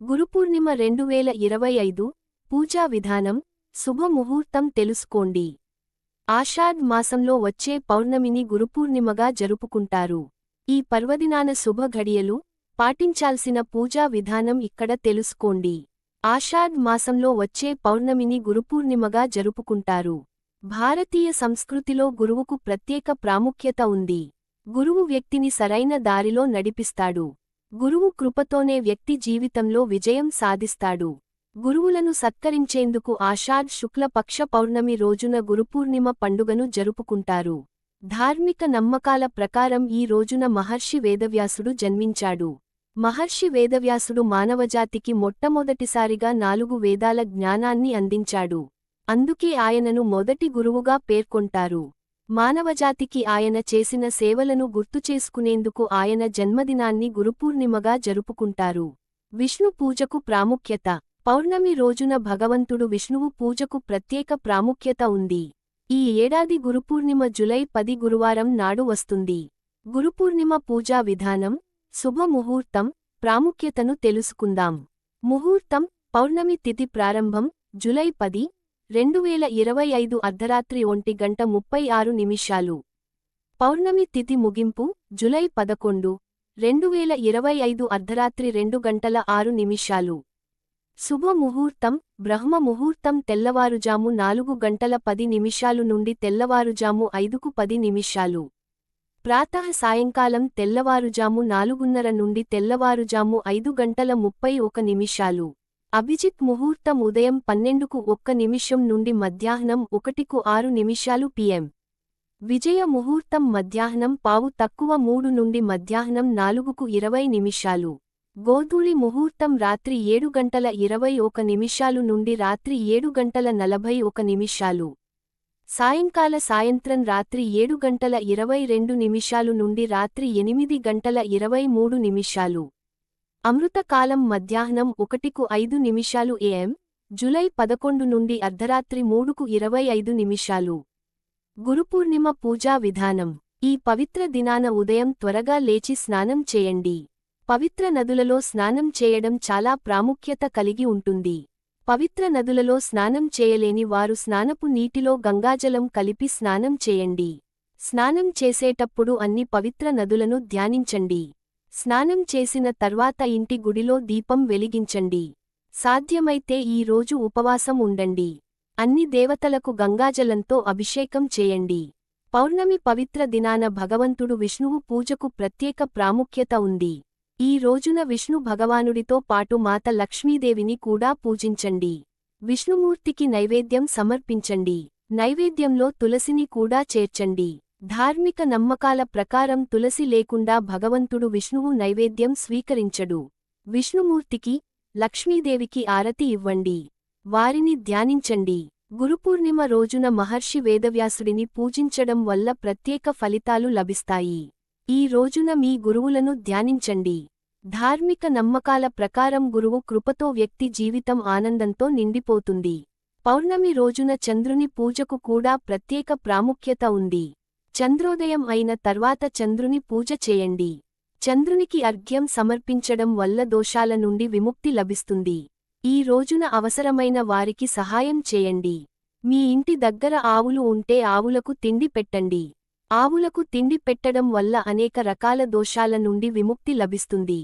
గురుపూర్ణిమ రెండు వేల ఇరవై ఐదు పూజా విధానం శుభముహూర్తం తెలుసుకోండి. ఆషాఢ్ మాసంలో వచ్చే పౌర్ణమిని గురుపూర్ణిమగా జరుపుకుంటారు. ఈ పర్వదినాన శుభ ఘడియలు పాటించాల్సిన పూజా విధానం ఇక్కడ తెలుసుకోండి. ఆషాఢ్ మాసంలో వచ్చే పౌర్ణమిని గురుపూర్ణిమగా జరుపుకుంటారు. భారతీయ సంస్కృతిలో గురువుకు ప్రత్యేక ప్రాముఖ్యత ఉంది. గురువు వ్యక్తిని సరైన దారిలో నడిపిస్తాడు. గురువు కృపతోనే వ్యక్తి జీవితంలో విజయం సాధిస్తాడు. గురువులను సత్కరించేందుకు ఆషాఢ్ శుక్లపక్ష పౌర్ణమి రోజున గురుపూర్ణిమ పండుగను జరుపుకుంటారు. ధార్మిక నమ్మకాల ప్రకారం ఈ రోజున మహర్షి వేదవ్యాసుడు జన్మించాడు. మహర్షి వేదవ్యాసుడు మానవజాతికి మొట్టమొదటిసారిగా నాలుగు వేదాల జ్ఞానాన్ని అందించాడు. అందుకే ఆయనను మొదటి గురువుగా పేర్కొంటారు. మానవజాతికి ఆయన చేసిన సేవలను గుర్తుచేసుకునేందుకు ఆయన జన్మదినాన్ని గురుపూర్ణిమగా జరుపుకుంటారు. విష్ణు పూజకు ప్రాముఖ్యత. పౌర్ణమి రోజున భగవంతుడు విష్ణువు పూజకు ప్రత్యేక ప్రాముఖ్యత ఉంది. ఈ ఏడాది గురుపూర్ణిమ జులై పది గురువారం నాడు వస్తుంది. గురుపూర్ణిమ పూజా విధానం శుభముహూర్తం ప్రాముఖ్యతను తెలుసుకుందాం. ముహూర్తం పౌర్ణమి తిథి ప్రారంభం జులై పది రెండు వేల ఇరవై ఐదు అర్ధరాత్రి ఒంటి గంట ముప్పై ఆరు నిమిషాలు. పౌర్ణమి తిథి ముగింపు జులై పదకొండు రెండు వేల ఇరవై ఐదు అర్ధరాత్రి రెండు గంటల ఆరు నిమిషాలు. శుభముహూర్తం బ్రహ్మ ముహూర్తం తెల్లవారుజాము నాలుగు గంటల పది నిమిషాలు నుండి తెల్లవారుజాము ఐదుకు పది నిమిషాలు. ప్రాతః సాయంకాలం తెల్లవారుజాము నాలుగున్నర నుండి తెల్లవారుజాము ఐదు గంటల ముప్పై ఒక నిమిషాలు. అభిజిత్ ముహూర్తం ఉదయం పన్నెండుకు ఒక్క నిమిషం నుండి మధ్యాహ్నం ఒకటికు ఆరు నిమిషాలు పిఎం. విజయ ముహూర్తం మధ్యాహ్నం పావు తక్కువ మూడు నుండి మధ్యాహ్నం నాలుగుకు ఇరవై నిమిషాలు. గోధూళి ముహూర్తం రాత్రి ఏడు గంటల ఇరవై ఒక నిమిషాలు నుండి రాత్రి ఏడు గంటల నలభై ఒక నిమిషాలు. సాయంకాల సాయంత్రం రాత్రి ఏడు గంటల ఇరవై రెండు నిమిషాలు నుండి రాత్రి ఎనిమిది గంటల ఇరవై మూడు నిమిషాలు. అమృతకాలం మధ్యాహ్నం ఒకటికు ఐదు నిమిషాలు ఏఎం జులై పదకొండు నుండి అర్ధరాత్రి మూడుకు ఇరవై ఐదు నిమిషాలు. గురుపూర్ణిమ పూజా విధానం. ఈ పవిత్ర దినాన ఉదయం త్వరగా లేచి స్నానం చేయండి. పవిత్ర నదులలో స్నానం చేయడం చాలా ప్రాముఖ్యత కలిగి ఉంటుంది. పవిత్ర నదులలో స్నానం చేయలేని వారు స్నానపు నీటిలో గంగాజలం కలిపి స్నానం చేయండి. స్నానం చేసేటప్పుడు అన్ని పవిత్ర నదులను ధ్యానించండి. స్నానం చేసిన తర్వాత ఇంటి గుడిలో దీపం వెలిగించండి. సాధ్యమైతే ఈ రోజు ఉపవాసం ఉండండి. అన్ని దేవతలకు గంగాజలంతో అభిషేకం చేయండి. పౌర్ణమి పవిత్ర దినాన భగవంతుడు విష్ణువు పూజకు ప్రత్యేక ప్రాముఖ్యత ఉంది. ఈ రోజున విష్ణు భగవానుడితో పాటు మాత లక్ష్మీదేవిని కూడా పూజించండి. విష్ణుమూర్తికి నైవేద్యం సమర్పించండి. నైవేద్యంలో తులసిని కూడా చేర్చండి. ధార్మిక నమ్మకాల ప్రకారం తులసి లేకుండా భగవంతుడు విష్ణువు నైవేద్యం స్వీకరించడు. విష్ణుమూర్తికి లక్ష్మీదేవికి ఆరతి ఇవ్వండి. వారిని ధ్యానించండి. గురుపూర్ణిమ రోజున మహర్షి వేదవ్యాసుడిని పూజించడం వల్ల ప్రత్యేక ఫలితాలు లభిస్తాయి. ఈ రోజున మీ గురువులను ధ్యానించండి. ధార్మిక నమ్మకాల ప్రకారం గురువు కృపతో వ్యక్తి జీవితం ఆనందంతో నిండిపోతుంది. పౌర్ణమి రోజున చంద్రుని పూజకు కూడా ప్రత్యేక ప్రాముఖ్యత ఉంది. చంద్రోదయం అయిన తర్వాత చంద్రుని పూజ చేయండి. చంద్రునికి అర్ఘ్యం సమర్పించడం వల్ల దోషాల నుండి విముక్తి లభిస్తుంది. ఈ రోజున అవసరమైన వారికి సహాయం చేయండి. మీ ఇంటి దగ్గర ఆవులు ఉంటే ఆవులకు తిండి పెట్టండి. ఆవులకు తిండి పెట్టడం వల్ల అనేక రకాల దోషాల నుండి విముక్తి లభిస్తుంది.